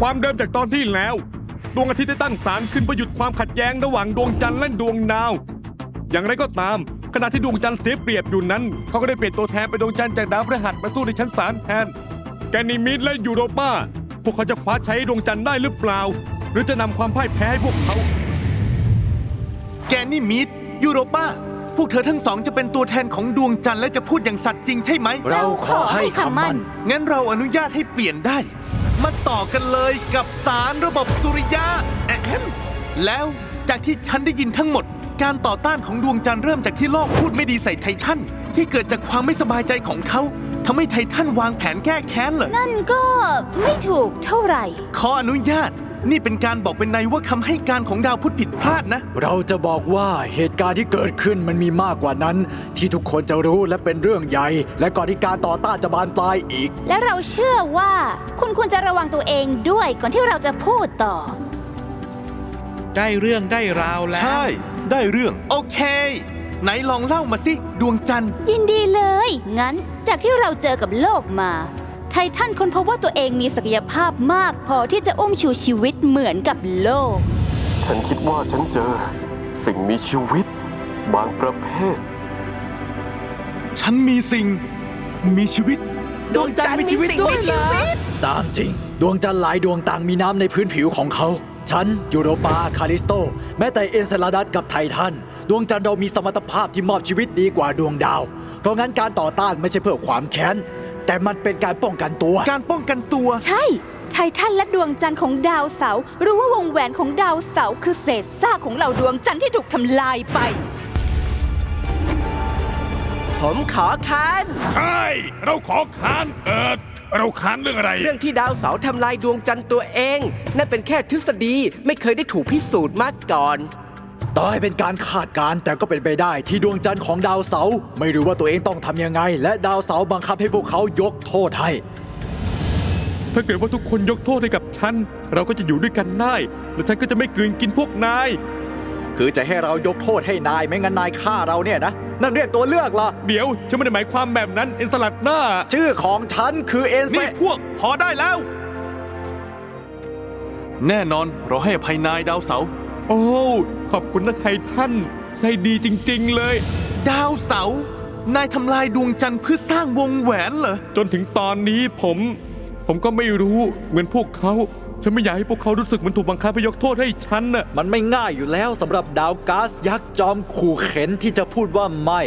ความเดิมจากตอนที่แล้ว ดวงอาทิตย์ได้ตั้งศาลขึ้นเพื่อหยุดความขัดแย้งระหว่างดวงจันทร์และดวงดาว อย่างไรก็ตาม ขณะที่ดวงจันทร์เสียเปรียบอยู่นั้น เขาก็ได้เปลี่ยนตัวแทนเป็นดวงจันทร์จากดาวพฤหัสมาสู้ในชั้นศาลแทน แกนิมิดและยูโรปาพวกเขาจะคว้าชัยให้ดวงจันทร์ได้หรือเปล่า หรือจะนำความพ่ายแพ้ให้พวกเขา แกนี่มิดยูโรปาพวกเธอทั้งสองจะเป็นตัวแทนของดวงจันทร์และจะพูดอย่างสัตย์จริงใช่ไหม เราขอให้คำมั่น งั้นเราอนุญาตให้เปลี่ยนได้ มาต่อกันเลยกับสารระบบสุริยะแอะแฮมแล้วจากที่ฉันได้ยินทั้งหมด การต่อต้านของดวงจันทร์เริ่มจากที่โลกพูดไม่ดีใส่ไททันที่เกิดจากความไม่สบายใจของเขาทำให้ไททันวางแผนแก้แค้นเหรอนั่นก็ไม่ถูกเท่าไหร่ ขออนุญาต นี่เป็นการบอกเป็นในว่าคำให้การของดาวพุธผิดพลาดนะ เราจะบอกว่าเหตุการณ์ที่เกิดขึ้นมันมีมากกว่านั้น ที่ทุกคนจะรู้และเป็นเรื่องใหญ่ และก่อนที่การต่อต้านจะบานปลายอีก และเราเชื่อว่าคุณควรจะระวังตัวเองด้วยก่อนที่เราจะพูดต่อ ได้เรื่องได้ราวแล้ว ใช่ ได้เรื่อง โอเค ไหนลองเล่ามาสิ ดวงจันทร์ ยินดีเลย งั้นจากที่เราเจอกับโลกมาไททันค้นพบว่าตัวเองมีศักยภาพมากพอที่จะอุ้มชูชีวิตเหมือนกับโลก ฉันคิดว่าฉันเจอ สิ่งมีชีวิต บางประเภท ฉันมีสิ่ง มีชีวิต ดวงจันทร์มีชีวิตด้วยเหรอ ตามจริง ดวงจันทร์หลายดวงต่างมีน้ำในพื้นผิวของเขา ฉัน ยูโรปา คาลิสโต แม้แต่เอนเซลาดัสกับไททัน ดวงจันทร์เรามีสมรรถภาพที่มอบชีวิตดีกว่าดวงดาว เพราะงั้นการต่อต้านไม่ใช่เพื่อความแค้น แต่มันเป็นการป้องกันตัว การป้องกันตัว ใช่ ไททันและดวงจันทร์ของดาวเสาร์รู้ว่าวงแหวนของดาวเสาร์คือเศษซากของเหล่าดวงจันทร์ที่ถูกทำลายไป ผมขอค้าน ใช่เราขอค้านเออเราค้านเรื่องอะไร เรื่องที่ดาวเสาร์ทำลายดวงจันทร์ตัวเอง นั่นเป็นแค่ทฤษฎีไม่เคยได้ถูกพิสูจน์มาก่อน ต่อให้เป็นการคาดการณ์แต่ก็เป็นไปได้ที่ดวงจันทร์ของดาวเสาร์ไม่รู้ว่าตัวเองต้องทำยังไง และดาวเสาร์บังคับให้พวกเขายกโทษให้ ถ้าเกิดว่าทุกคนยกโทษให้กับฉัน เราก็จะอยู่ด้วยกันได้ และฉันก็จะไม่กลืนกินพวกนาย คือจะให้เรายกโทษให้นายไม่งั้นนายฆ่าเราเนี่ยนะ นั่นเรียกตัวเลือกล่ะเดี๋ยว ฉันไม่ได้หมายความแบบนั้นเอ็นสลัดหน้า ชื่อของฉันคือเอ็นเซนี่พวกพอได้แล้ว แน่นอนเราให้อภัยนายดาวเสาร์ โอ้ ขอบคุณนะไททันใจดีจริง ๆ เลย ดาวเสาร์นายทำลายดวงจันทร์เพื่อสร้างวงแหวนเหรอ จนถึงตอนนี้ผม ผมก็ไม่รู้เหมือนพวกเขา ฉันไม่อยากให้พวกเขารู้สึกเหมันถูกบังคับให้ยกโทษให้ฉันน่ะ มันไม่ง่ายอยู่แล้วสำหรับดาวก๊าซยักษ์จอมขู่เข็นที่จะพูดว่าไม่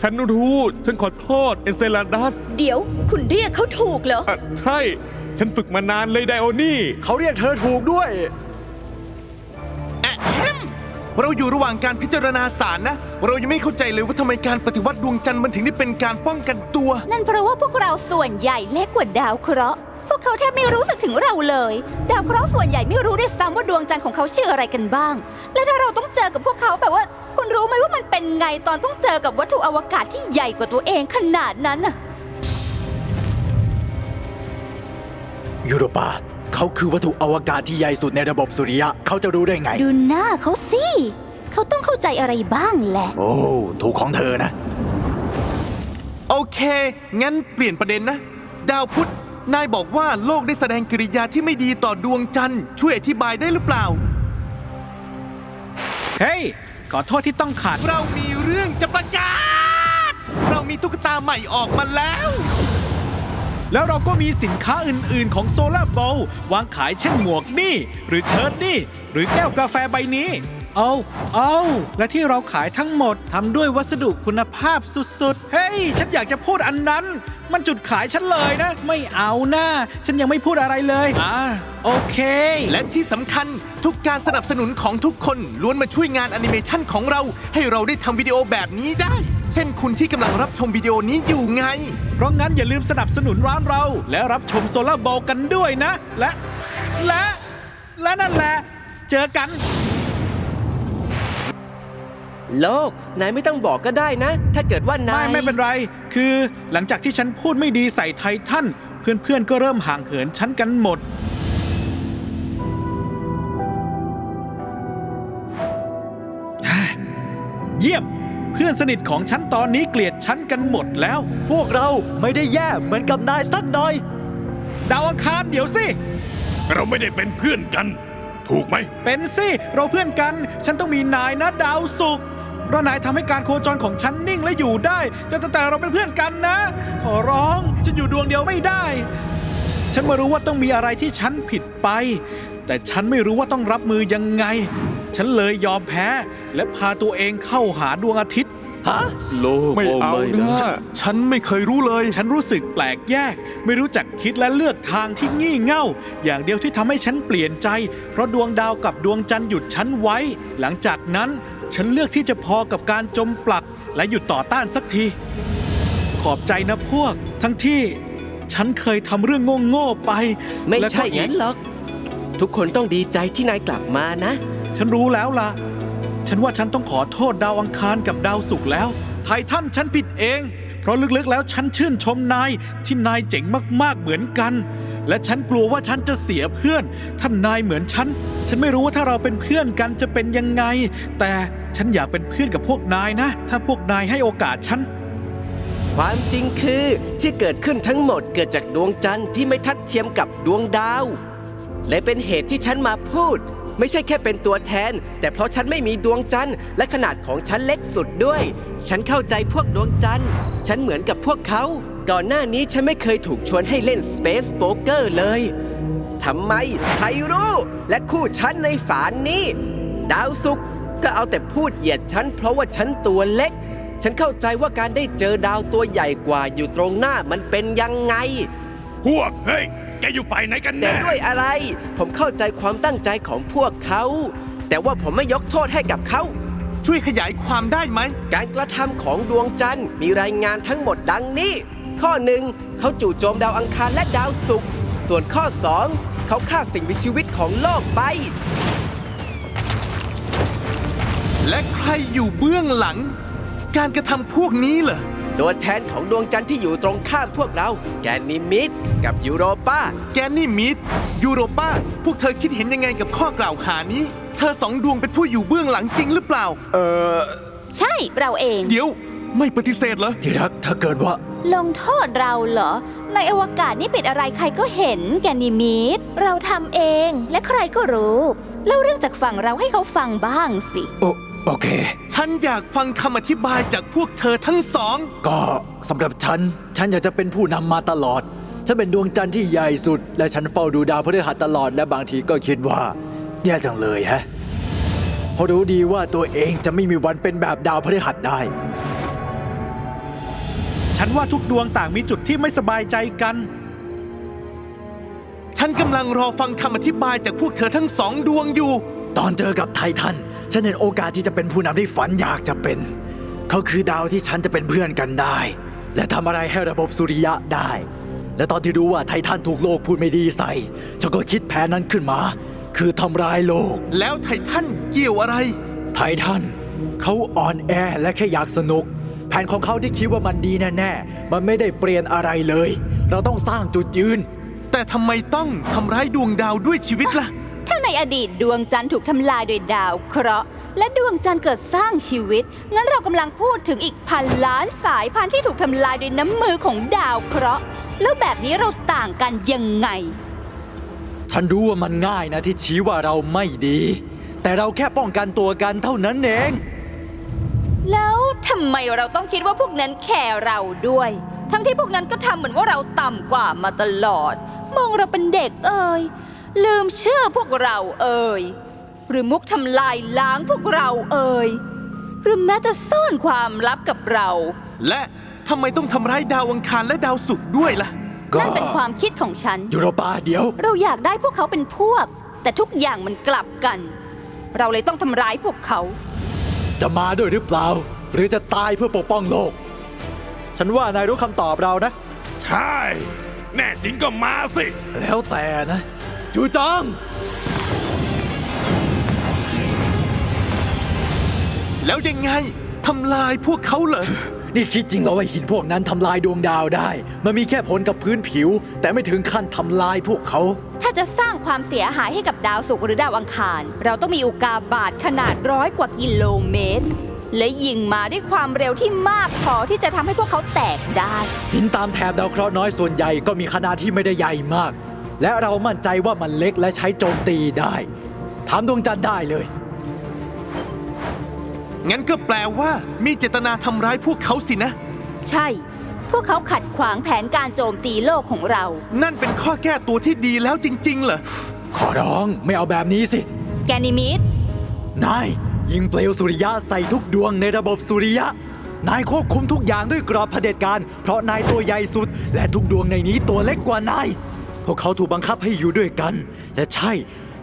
ฉันรู้ ฉันขอโทษเอ็นเซลาดัสเดี๋ยวคุณเรียกเขาถูกเหรอ อะใช่ ฉันฝึกมานานเลยไดโอนี่ เขาเรียกเธอถูกด้วยแอะแฮม เราอยู่ระหว่างการพิจารณาสารนะ เรายังไม่เข้าใจเลยว่าทำไมการปฏิวัติดวงจันทร์มันถึงได้เป็นการป้องกันตัว นั่นเพราะว่าพวกเราส่วนใหญ่เล็กกว่าดาวเคราะห์ พวกเขาแทบไม่รู้สึกถึงเราเลย ดาวเคราะห์ส่วนใหญ่ไม่รู้ด้วยซ้ำว่าดวงจันทร์ของเขาชื่ออะไรกันบ้าง และถ้าเราต้องเจอกับพวกเขาแบบว่า คุณรู้ไหมว่ามันเป็นไงตอนต้องเจอกับวัตถุอวกาศที่ใหญ่กว่าตัวเองขนาดนั้นน่ะยูโรปา เขาคือวัตถุอวกาศที่ใหญ่สุดในระบบสุริยะ เขาจะรู้ได้ไง ดูหน้าเขาสิ เขาต้องเข้าใจอะไรบ้างแหละ โอ้ถูกของเธอนะ โอเค งั้นเปลี่ยนประเด็นนะ ดาวพุธ นายบอกว่าโลกได้แสดงกิริยาที่ไม่ดีต่อดวงจันทร์ ช่วยอธิบายได้หรือเปล่า เฮ้ย ขอโทษที่ต้องขาด เรามีเรื่องจะประกาศ เรามีตุ๊กตาใหม่ออกมาแล้ว แล้วเราก็มีสินค้าอื่น ๆ ของโซลาร์บอลวางขายเช่นหมวกนี่ หรือเชิ้ตนี่ หรือแก้วกาแฟใบนี้ เอาเอาและที่เราขายทั้งหมดทำด้วยวัสดุคุณภาพสุด ๆ เฮ้ย ฉันอยากจะพูดอันนั้น มันจุดขายฉันเลยนะ ไม่เอานะฉันยังไม่พูดอะไรเลยอ่าโอเค และที่สำคัญทุกการสนับสนุนของทุกคนล้วนมาช่วยงานแอนิเมชันของเรา ให้เราได้ทำวิดีโอแบบนี้ได้ เช่นคุณที่กำลังรับชมวิดีโอนี้อยู่ไง เพราะงั้นอย่าลืมสนับสนุนร้านเรา และรับชมโซลาร์บอลกันด้วยนะ และ และ และนั่นแหละ เจอกัน โลก นายไม่ต้องบอกก็ได้นะ ถ้าเกิดว่านาไม่ยไม่เป็นไร คือหลังจากที่ฉันพูดไม่ดีใส่ไททันเพื่อนๆก็เริ่มห่างเหินฉันกันหมด เยี่ยม เพื่อนสนิทของฉันตอนนี้เกลียดฉันกันหมดแล้ว พวกเราไม่ได้แย่เหมือนกับนายสักหน่อย ดาวอังคารเดี๋ยวสิ เราไม่ได้เป็นเพื่อนกัน ถูกไหม เป็นสิ เราเพื่อนกัน ฉันต้องมีนายนะดาวสุกร์ เพราะนายทำให้การโคจรของฉันนิ่งและอยู่ได้ แต่แต่แต่เราเป็นเพื่อนกันนะ ขอร้องฉันอยู่ดวงเดียวไม่ได้ ฉันมารู้ว่าต้องมีอะไรที่ฉันผิดไป แต่ฉันไม่รู้ว่าต้องรับมือยังไง ฉันเลยยอมแพ้ และพาตัวเองเข้าหาดวงอาทิตย์ ฮะโลกไม่โเอานะฉัฉันไม่เคยรู้เลย ฉันรู้สึกแปลกแยก ไม่รู้จักคิดและเลือกทางที่งี่เง่า อย่างเดียวที่ทำให้ฉันเปลี่ยนใจ เพราะดวงดาวกับดวงจันทร์หยุดฉันไว้ หลังจากนั้นฉันเลือกที่จะพอกับการจมปลัก และหยุดต่อต้านสักที ขอบใจนะพวก ทั้งที่ฉันเคยทำเรื่องโง่ๆไปไม่และก็ใช่อีกงั้นหรอก ทุกคนต้องดีใจที่นายกลับมานะ ฉันรู้แล้วล่ะ ฉันว่าฉันต้องขอโทษดาวอังคารกับดาวศุกร์แล้ว ไททันฉันผิดเอง เพราะลึกๆแล้วฉันชื่นชมนายที่นายเจ๋งมากๆเหมือนกัน และฉันกลัวว่าฉันจะเสียเพื่อนท่านนายเหมือนฉัน ฉันไม่รู้ว่าถ้าเราเป็นเพื่อนกันจะเป็นยังไง แต่ฉันอยากเป็นเพื่อนกับพวกนายนะ ถ้าพวกนายให้โอกาสฉันความจริงคือที่เกิดขึ้นทั้งหมดเกิดจากดวงจันทร์ที่ไม่ทัดเทียมกับดวงดาว และเป็นเหตุที่ฉันมาพูด ไม่ใช่แค่เป็นตัวแทน แต่เพราะฉันไม่มีดวงจันทร์และขนาดของฉันเล็กสุดด้วย ฉันเข้าใจพวกดวงจันทร์ฉันเหมือนกับพวกเขา ก่อนหน้านี้ฉันไม่เคยถูกชวนให้เล่น Space Poker เลยทำไมใครรู้และคู่ฉันในฝานนี้ ดาวสุกร์ก็เอาแต่พูดเหยียดฉันเพราะว่าฉันตัวเล็ก ฉันเข้าใจว่าการได้เจอดาวตัวใหญ่กว่าอยู่ตรงหน้ามันเป็นยังไง พวกเฮ้ย แกอยู่ฝ่ายไหนกันแต่แน่ด้วยอะไร ผมเข้าใจความตั้งใจของพวกเขา แต่ว่าผมไม่ยกโทษให้กับเขา ช่วยขยายความได้ไหม การกระทำของดวงจันทร์มีรายงานทั้งหมดดังนี้ ข้อหนึ่งเขาจู่โจมดาวอังคารและดาวศุกร์ส่วนข้อสองเขาฆ่าสิ่งมีชีวิตของโลกไป และใครอยู่เบื้องหลัง การกระทำพวกนี้เหรอ ตัวแทนของดวงจันทร์ที่อยู่ตรงข้ามพวกเรา แกนนิมิดกับยูโรปาแกนนี่มิดยูโรปาพวกเธอคิดเห็นยังไงกับข้อกล่าวหานี้ เธอสองดวงเป็นผู้อยู่เบื้องหลังจริงหรือเปล่า เออใช่เราเอง เดี๋ยว ไม่ปฏิเสธเหรอ ที่รักถ้าเกิดว่า ลงโทษเราเหรอ ในอวกาศนี่เป็นอะไรใครก็เห็นแกนิมิดเราทำเองและใครก็รู้เล่าเรื่องจากฝั่งเราให้เขาฟังบ้างสิ โอ โอเค ฉันอยากฟังคำอธิบายจากพวกเธอทั้งสอง ก็สำหรับฉัน ฉันอยากจะเป็นผู้นำมาตลอด ฉันเป็นดวงจันทร์ที่ใหญ่สุด และฉันเฝ้าดูดาวพฤหัสตลอดและบางทีก็คิดว่าแย่จังเลยแฮะเพราะรู้ดีว่าตัวเองจะไม่มีวันเป็นแบบดาวพฤหัสได้ ฉันว่าทุกดวงต่างมีจุดที่ไม่สบายใจกัน ฉันกำลังรอฟังคำอธิบายจากพวกเธอทั้งสองดวงอยู่ ตอนเจอกับไททัน ฉันเห็นโอกาสที่จะเป็นผู้นำที่ฝันอยากจะเป็น เขาคือดาวที่ฉันจะเป็นเพื่อนกันได้ และทำอะไรให้ระบบสุริยะได้ และตอนที่รู้ว่าไททันถูกโลกพูดไม่ดีใส่ฉันก็คิดแผนนั้นขึ้นมา คือทำร้ายโลก แล้วไททันเกี่ยวอะไร ไททันเขาอ่อนแอและแค่อยากสนุก แผนของเขาที่คิดว่ามันดีแน่ๆมันไม่ได้เปลี่ยนอะไรเลย เราต้องสร้างจุดยืน แต่ทำไมต้องทำร้ายดวงดาวด้วยชีวิตล่ะ ถ้าในอดีตดวงจันทร์ถูกทำลายโดยดาวเคราะห์และดวงจันทร์เกิดสร้างชีวิต งั้นเรากำลังพูดถึงอีกพันล้านสายพันธุ์ที่ถูกทำลายโดยน้ำมือของดาวเคราะห์แล้วแบบนี้เราต่างกันยังไง ฉันรู้ว่ามันง่ายนะที่ชี้ว่าเราไม่ดี แต่เราแค่ป้องกันตัวกันเท่านั้นเอง แล้วทำไมเราต้องคิดว่าพวกนั้นแคร์เราด้วย ทั้งที่พวกนั้นก็ทำเหมือนว่าเราต่ำกว่ามาตลอด มองเราเป็นเด็กเอ่ย ลืมเชื่อพวกเราเอ่ย หรือมุกทำลายล้างพวกเราเอ่ย หรือแม้แต่ซ่อนความลับกับเรา และทำไมต้องทำร้ายดาวอังคารและดาวศุกร์ด้วยล่ะ ก็นั่นเป็นความคิดของฉัน ยูโรปาเดี๋ยว เราอยากได้พวกเขาเป็นพวก แต่ทุกอย่างมันกลับกัน เราเลยต้องทำร้ายพวกเขา จะมาด้วยหรือเปล่า หรือจะตายเพื่อปกป้องโลก ฉันว่านายรู้คำตอบเรานะ ใช่ แน่จริงก็มาสิ แล้วแต่นะ จูจองแล้วยังไงทำลายพวกเขาเหรอ นี่คิดจริงเหรอว่าหินพวกนั้นทำลายดวงดาวได้ มันมีแค่ผลกับพื้นผิว แต่ไม่ถึงขั้นทำลายพวกเขา ถ้าจะสร้างความเสียหายให้กับดาวศุกร์หรือดาวอังคาร เราต้องมีอุกาบาตขนาดร้อยกว่ากิโลเมตร และยิงมาด้วยความเร็วที่มากพอที่จะทำให้พวกเขาแตกได้ หินตามแถบดาวเคราะห์น้อยส่วนใหญ่ก็มีขนาดที่ไม่ได้ใหญ่มาก และเรามั่นใจว่ามันเล็กและใช้โจมตีได้ถามดวงจันทร์ได้เลย งั้นก็แปลว่ามีเจตนาทำร้ายพวกเขาสินะ ใช่ พวกเขาขัดขวางแผนการโจมตีโลกของเรา นั่นเป็นข้อแก้ตัวที่ดีแล้วจริง ๆ เหรอ ขอร้องไม่เอาแบบนี้สิ แกนิมิดนาย ยิงเปลวสุริยะใส่ทุกดวงในระบบสุริยะ นายควบคุมทุกอย่างด้วยกรอบเผด็จการ เพราะนายตัวใหญ่สุด และทุกดวงในนี้ตัวเล็กกว่านาย พวกเขาถูกบังคับให้อยู่ด้วยกันและใช่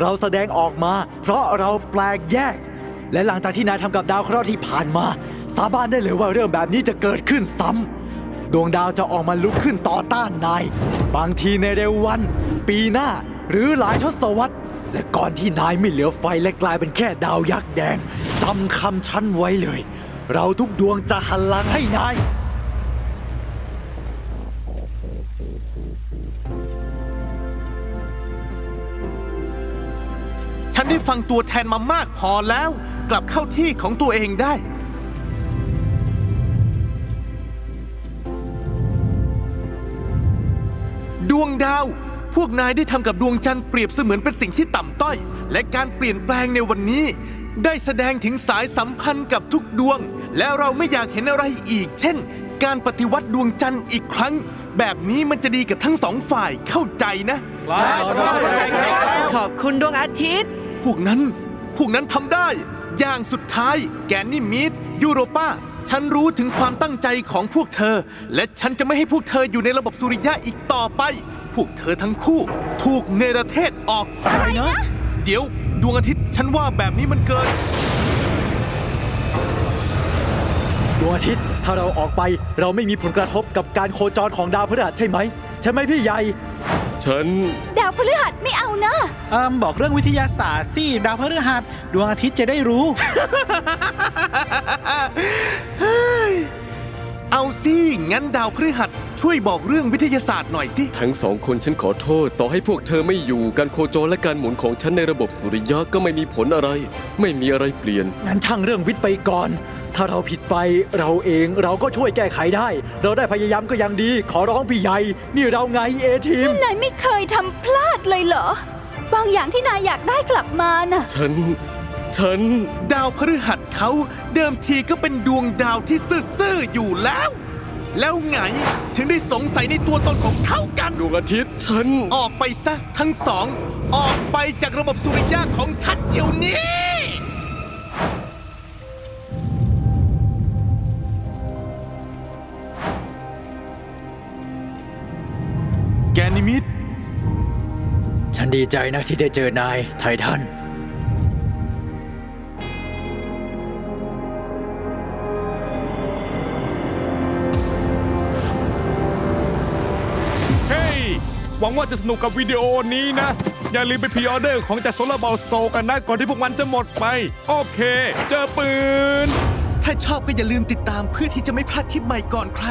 เราแสดงออกมา เพราะเราแปลกแยก และหลังจากที่นายทำกับดาวเคราะห์ที่ผ่านมา สาบานได้เลยว่าเรื่องแบบนี้จะเกิดขึ้นซ้ำดวงดาวจะออกมาลุกขึ้นต่อต้านนาย บางทีในเร็ววัน ปีหน้าหรือหลายทศวรรษและก่อนที่นายไม่เหลือไฟและกลายเป็นแค่ดาวยักษ์แดงจำคำฉันไว้เลย เราทุกดวงจะหันหลังให้นาย ได้ฟังตัวแทนมามากพอแล้ว กลับเข้าที่ของตัวเองได้ ดวงดาว พวกนายได้ทำกับดวงจันทร์เปรียบเสมือนเป็นสิ่งที่ต่ำต้อย และการเปลี่ยนแปลงในวันนี้ ได้แสดงถึงสายสัมพันธ์กับทุกดวง และเราไม่อยากเห็นอะไรอีก เช่น การปฏิวัติดวงจันทร์อีกครั้ง แบบนี้มันจะดีกับทั้งสองฝ่ายเข้าใจนะ ขอบคุณดวงอาทิตย์ พวกนั้น พวกนั้นทำได้ อย่างสุดท้าย แกนนี่มิดยูโรปาฉันรู้ถึงความตั้งใจของพวกเธอ และฉันจะไม่ให้พวกเธออยู่ในระบบสุริยะอีกต่อไป พวกเธอทั้งคู่ ถูกเนรเทศออกอะไรนะ เดี๋ยวดวงอาทิตย์ฉันว่าแบบนี้มันเกิน ดวงอาทิตย์ถ้าเราออกไปเราไม่มีผลกระทบกับการโคจรของดาวพฤหัสใช่ไหม ใช่ไหมพี่ใหญ่ ฉัน ดาวพฤหัสไม่เอานะ เอิมบอกเรื่องวิทยาศาสตร์สิดาวพฤหัสดวงอาทิตย์จะได้รู้ เอาสิ งั้นดาวพฤหัส ช่วยบอกเรื่องวิทยาศาสตร์หน่อยสิ ทั้งสองคนฉันขอโทษ ต่อให้พวกเธอไม่อยู่การโคจรและการหมุนของฉันในระบบสุริยะก็ไม่มีผลอะไร ไม่มีอะไรเปลี่ยน งั้นช่างเรื่องวิทย์ไปก่อน ถ้าเราผิดไปเราเองเราก็ช่วยแก้ไขได้ เราได้พยายามก็ยังดี ขอร้องพี่ใหญ่ นี่เราไงเอทีม นายไม่เคยทำพลาดเลยเหรอ บางอย่างที่นายอยากได้กลับมาน่ะ ฉัน ฉัน ดาวพฤหัสเขาเดิมทีก็เป็นดวงดาวที่ซื่อๆอยู่แล้ว แล้วไงถึงได้สงสัยในตัวตนของเขากันดวงอาทิตย์ฉัน ออกไปซะทั้งสอง ออกไปจากระบบสุริยะของฉันเดี๋ยวนี้ แกนิมิดฉันดีใจนะที่ได้เจอนายไททัน งว่าจะสนุกกับวิดีโอนี้นะ อย่าลืมไปพรีออเดอร์ของจากโซลาร์บอลสโตกันนะ ก่อนที่พวกมันจะหมดไป โอเค เจอปืน ถ้าชอบก็อย่าลืมติดตามเพื่อที่จะไม่พลาดคลิปใหม่ก่อนใคร